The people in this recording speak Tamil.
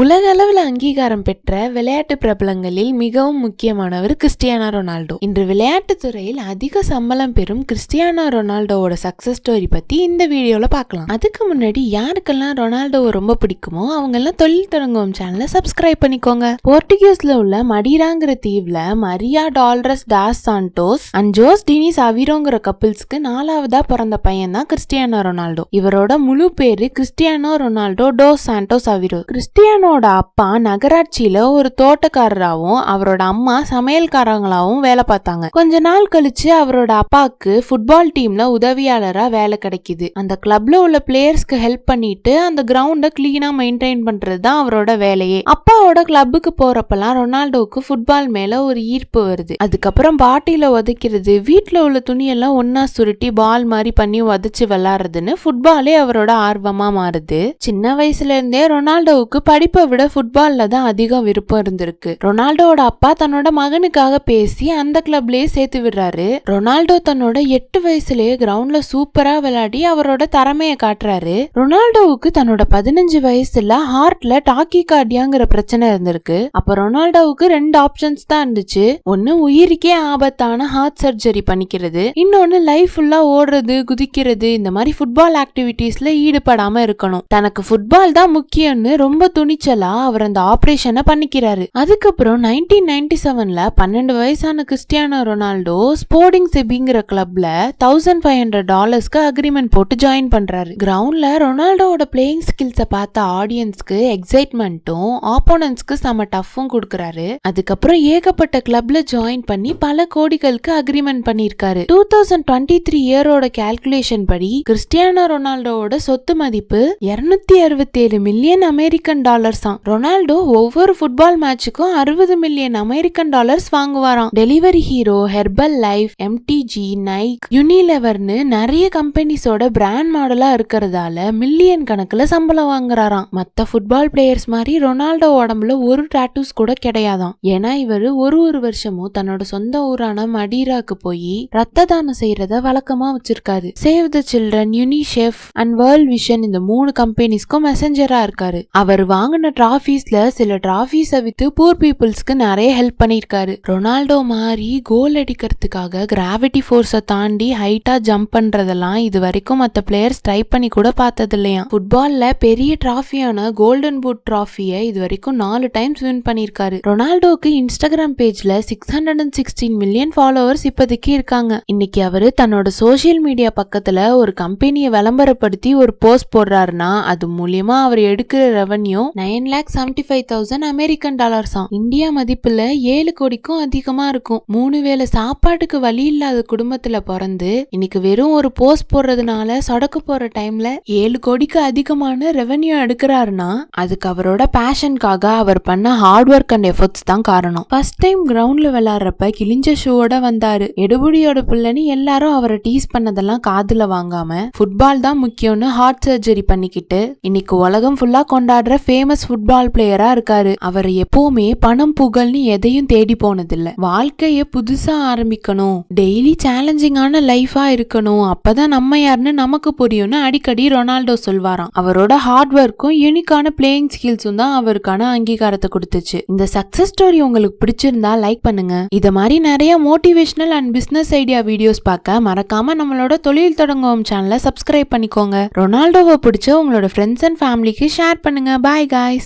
உலக அளவில் அங்கீகாரம் பெற்ற விளையாட்டு பிரபலங்களில் மிகவும் முக்கியமானவர் கிறிஸ்டியானா ரொனால்டோ. இன்று விளையாட்டு துறையில் அதிக சம்பளம் பெறும் கிறிஸ்டியானோ ரொனால்டோவோட சக்சஸ் ஸ்டோரி பத்தி இந்த வீடியோல பார்க்கலாம். அதுக்கு முன்னாடி யாருக்கெல்லாம் ரொனால்டோவை ரொம்ப பிடிக்குமோ அவங்க எல்லாம் தொழில் தொடங்குவோம் சேனலை சப்ஸ்கிரைப் பண்ணிக்கோங்க. போர்ச்சுகீஸ்ல உள்ள மடிராங்கிற தீவுல Maria Dolores dos Santos and Jose Dinis அவிரோங்கிற கப்பிள்ஸ்க்கு நாலாவதா பிறந்த பையன் தான் கிறிஸ்டியானோ ரொனால்டோ. இவரோட முழு பேரு Cristiano Ronaldo dos Santos Aveiro. Cristiano அருணோட அப்பா நகராட்சியில ஒரு தோட்டக்காரராகவும் அவரோட அம்மா சமையல்காரங்களாகவும் வேலை பார்த்தாங்க. கொஞ்ச நாள் கழிச்சு அவரோட அப்பாவுக்கு ஃபுட்பால் டீம்ல உதவியாளரா வேலை கிடைக்குது. அந்த கிளப்ல உள்ள பிளேயர்ஸ்க்கு ஹெல்ப் பண்ணிட்டு அந்த கிரவுண்டை கிளீனா மெயின்டைன் பண்றது தான் அவரோட வேலையே. அப்பாவோட கிளப்புக்கு போறப்பெல்லாம் ரொனால்டோவுக்கு ஃபுட்பால் மேல ஒரு ஈர்ப்பு வருது. அதுக்கப்புறம் பாட்டில உதைக்கிறது வீட்டில் உள்ள துணியெல்லாம் ஒன்னா சுருட்டி பால் மாதிரி பண்ணி உதைச்சு விளாடுறதுன்னு ஃபுட்பாலே அவரோட ஆர்வமா மாறுது. சின்ன வயசுல இருந்தே ரொனால்டோவுக்கு படிப்பு விட ஃபுட்பாலில் தான் அதிகம் விருப்பம் இருந்திருக்கு. ரொனால்டோவோட அப்பா தன்னோட மகனுக்காக பேசி அந்த கிளப்லயே சேர்த்து விடுறாரு. ரொனால்டோ தன்னோட எட்டு வயசுலயே கிரவுண்ட்ல சூப்பரா விளையாடி அவரோட திறமையை காட்டுறாரு. ரொனால்டோவுக்கு தன்னோட பதினஞ்சு வயசுல ஹார்ட்ல டாக்கி கார்டியாங்கிற பிரச்சனை இருந்திருக்கு. அப்ப ரொனால்டோவுக்கு ரெண்டு ஆப்ஷன்ஸ் தான் இருந்துச்சு. ஒன்னு உயிருக்கே ஆபத்தான ஹார்ட் சர்ஜரி பண்ணிக்கிறது. இன்னொன்னு லைஃப் ஃபுல்லா ஓடுறது குதிக்கிறது இந்த மாதிரி ஃபுட்பால் ஆக்டிவிட்டீஸ்ல ஈடுபடாம இருக்கணும். தனக்கு ஃபுட்பால் தான் முக்கியம்னு ரொம்ப துணிச்சலா அவர் அந்த ஆபரேஷனை பண்ணிக்கிறாரு. அதுக்கப்புறம் நைன்டீன் நைன்டி செவன்ல பன்னெண்டு வயசான கிறிஸ்டியானோ ரொனால்டோ ஸ்போர்டிங் செபிங்கிற கிளப்ல தௌசண்ட் ஃபைவ் ஹண்ட்ரட் டாலர்ஸ்க்கு அக்ரிமெண்ட் போட்டு ஜாயின் பண்றாரு. கிரவுண்ட்ல ரொனால்டோவோட பிளேயிங் ஸ்கில்ஸை பார்த்த ஆடியன்ஸ்க்கு எக்ஸைட்மெண்ட்டும் ஆப்போனன்ஸ்க்கு செம டஃப்பும் கொடுக்குறாரு. அதுக்கப்புறம் ஏகப்பட்ட கிளப்ல ஜாயின் பண்ணி பல கோடிகளுக்கு அக்ரிமெண்ட் பண்ணியிருக்காரு. டூ தௌசண்ட் டுவெண்ட்டி த்ரீ இயரோட கால்குலேஷன் படி கிறிஸ்டியானோ ரொனால்டோவோட சொத்து மதிப்பு இருநூத்தி அறுபத்தி ஏழு மில்லியன் அமெரிக்கன் டாலர் டாலர்ஸ் தான். ரொனால்டோ ஒவ்வொரு ஃபுட்பால் மேட்சுக்கும் அறுபது million American dollars வாங்குவாராம். Delivery Hero Herbalife MTG Nike யூனிலெவர்னு நிறைய கம்பெனிஸோட பிராண்ட் மாடலா இருக்கிறதால மில்லியன் கணக்குல சம்பளம் வாங்குறாராம். மத்த ஃபுட்பால் பிளேயர்ஸ் மாதிரி ரொனால்டோ உடம்புல ஒரு டாட்டூஸ் கூட கிடையாதாம். ஏன்னா இவர் ஒரு ஒரு வருஷமும் தன்னோட சொந்த ஊரான மடீராக்கு போய் ரத்த தானம் செய்யறத வழக்கமா வச்சிருக்காரு. Save the Children UNICEF and World Vision இந்த மூணு கம்பெனிஸ்க்கும் மெசஞ்சரா இருக்காரு. அவர் வாங்கின டிராஃபீஸ்ல சில டிராஃபீஸை வித்து பூர் பீப்புள்ஸ்க்கு நிறைய ஹெல்ப் பண்ணியிருக்காரு. ரொனால்டோ மாதிரி கோல் அடிக்கிறதுக்காக கிராவிட்டி ஃபோர்ஸை தாண்டி ஹைட்டா ஜம்ப் பண்றதெல்லாம் இது வரைக்கும் மற்ற பிளேயர்ஸ் ட்ரை பண்ணி கூட பார்த்தது இல்லையா ஃபுட்பால்ல பெரிய டிராஃபியான கோல்டன் பூட் டிராஃபியை இது வரைக்கும் நாலு டைம்ஸ் வின் பண்ணியிருக்காரு. ரொனால்டோக்கு இன்ஸ்டாகிராம் பேஜ்ல six hundred and sixteen million followers இப்போதைக்கு இருக்காங்க. இன்னைக்கு அவர் தன்னோட சோஷியல் மீடியா பக்கத்துல ஒரு கம்பெனியை விளம்பரப்படுத்தி ஒரு போஸ்ட் போடுறாருன்னா அது மூலியமா அவர் எடுக்கிற revenue nine lakh seventy five thousand American டாலர்ஸாம் India மதிப்புல ஏழு கோடிக்கும் அதிகமா இருக்கும். மூணு வேளை சாப்பாட்டுக்கு வழி இல்லாத குடும்பத்துல பிறந்து இன்னைக்கு வெறும் ஒரு போஸ்ட் போடுறதுனால சொடக்கு போற டைம்ல ஏழு கோடிக்கு அதிகமான ரெவன்யூ எடுக்கிறாருன்னா அதுக்கு அவரோட பேஷனுக்காக அவர் பண்ண ஹார்ட் ஒர்க் அண்ட் எஃபர்ட்ஸ் தான் காரணம். ஃபர்ஸ்ட் டைம் கிரவுண்ட்ல விளையாடுறப்ப கிழிஞ்ச ஷூவோட வந்தாரு. எடுபுடியோட பிள்ளைன்னு எல்லாரும் அவரை டீஸ் பண்ணதெல்லாம் காதுல வாங்காம ஃபுட்பால் தான் முக்கியம்னு ஹார்ட் சர்ஜரி பண்ணிக்கிட்டு இன்னைக்கு உலகம் ஃபுல்லா கொண்டாடுற ஃபேமஸ் ஃபுட்பால் பிளேயரா இருக்காரு. அவர் எப்பவுமே பணம் புகழ்னு எதையும் தேடி போனதில்ல. வாழ்க்கைய புதுசா ஆரம்பிக்கணும். டெய்லி சேலஞ்சிங்கான லைஃபா இருக்கணும். அப்பதான் நம்ம யாருன்னு நமக்கு புரியும்னு அடிக்கடி ரொனால்டோ சொல்வாராம். அவரோட ஹார்ட் ஒர்க்கும் யூனிக்கான பிளேயிங் ஸ்கில்ஸும் தான் அவருக்கான அங்கீகாரத்தை கொடுத்துச்சு. இந்த சக்சஸ் ஸ்டோரி உங்களுக்கு பிடிச்சிருந்தா லைக் பண்ணுங்க. இத மாதிரி நிறைய motivational and business idea videos பார்க்க மறக்காம நம்மளோட தொழில் தொடங்குவோம் சேனலை சப்ஸ்கிரைப் பண்ணிக்கோங்க. ரொனால்டோவை பிடிச்ச உங்களோட ஃப்ரெண்ட்ஸ் அண்ட் ஃபேமிலிக்கு ஷேர் பண்ணுங்க. பாய் guys.